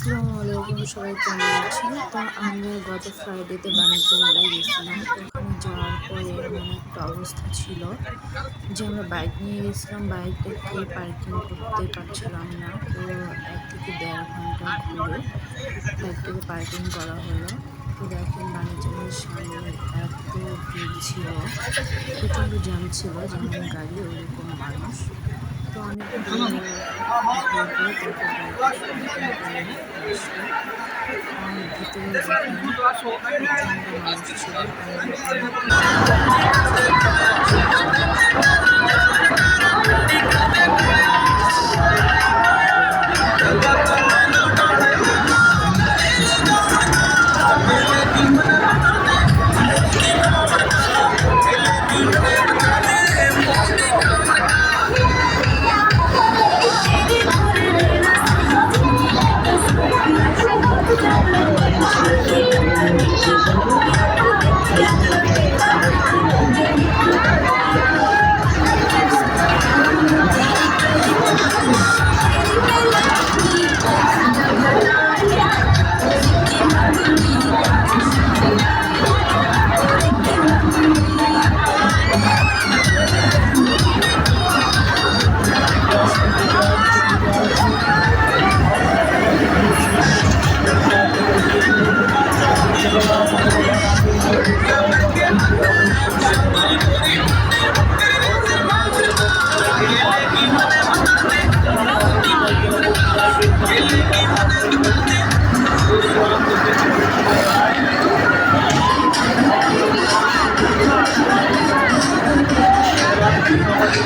আসসালামু আলাইকুম, সবাই কেমন আছেন? তো আমরা গত ফ্রাইডেতে বাণিজ্য মেলায় গেছিলাম। ওখানে যাওয়ার পরে এমন একটা অবস্থা ছিল যে আমরা বাইক নিয়ে গেছিলাম। বাইকটাকে পার্কিং করতে পারছিলাম না। তো এক থেকে দেড় ঘণ্টা ঘুরে বাইকটাকে পার্কিং করা হলো। তো দেখেন বাণিজ্য মেলার সামনে এত ভিড় ছিল, প্রচণ্ড জ্যাম ছিল। যেমন গাড়ি ওইরকম মানুষ। তো অনেক দূর ঘুরে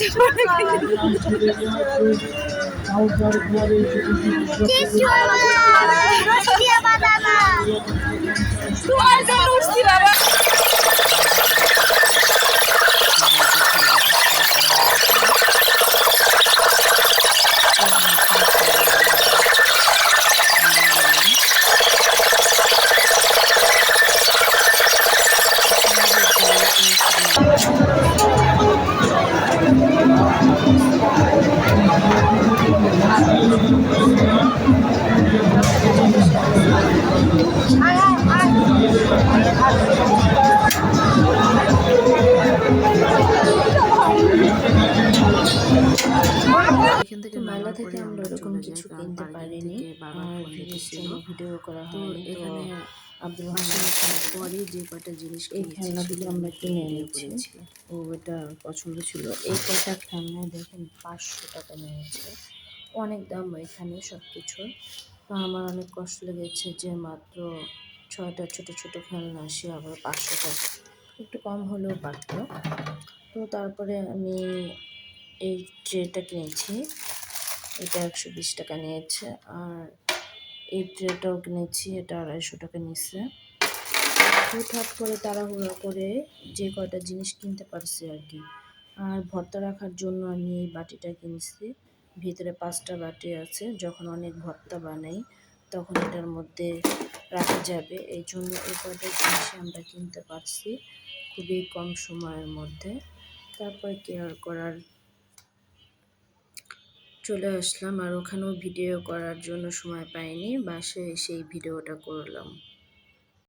যায় এখান থেকে মেলা থেকে আমরা ওরকম কিছু কিনতে পারিনি। ভিডিও করা তো এখানে আব্দুল পরে যে কটা জিনিস এই কিনেছি খেলনাগুলো আমরা একটু নিয়ে ভিডিও নিচ্ছি। ও এটা পছন্দ ছিল। এই কটা খেলনায় দেখেন পাঁচশো টাকা নিয়েছে। অনেক দাম এখানে সব কিছুর আমার অনেক কষ্ট লেগেছে যে মাত্র ছয়টা ছোট ছোট খেলনা আসে আবার পাঁচশো টাকা একটু কম হলেও পারত। তো তারপরে আমি এই ট্রেটা কিনেছি। এটা একশো বিশ টাকা নিয়েছে। আর এই ট্রেটাও কিনেছি, এটা আড়াইশো টাকা নিচ্ছে হুটহাট করে তাড়াহুড়া করে যে কয়টা জিনিস কিনতে পারছি আর কি। আর ভর্তা রাখার জন্য আমি এই বাটিটা কিনছি। ভিতরে পাঁচটা বাটি আছে, যখন অনেক ভর্তা বানাই, তখন এটার মধ্যে রাখা যাবে। এই জন্য এই কয়টা জিনিস আমরা কিনতে পারছি খুবই কম সময়ের মধ্যে। তারপর কেয়ার করার চলে আসলাম, আর ওখানেও ভিডিও করার জন্য সময় পাইনি, বাসায় এসে এই ভিডিওটা করলাম।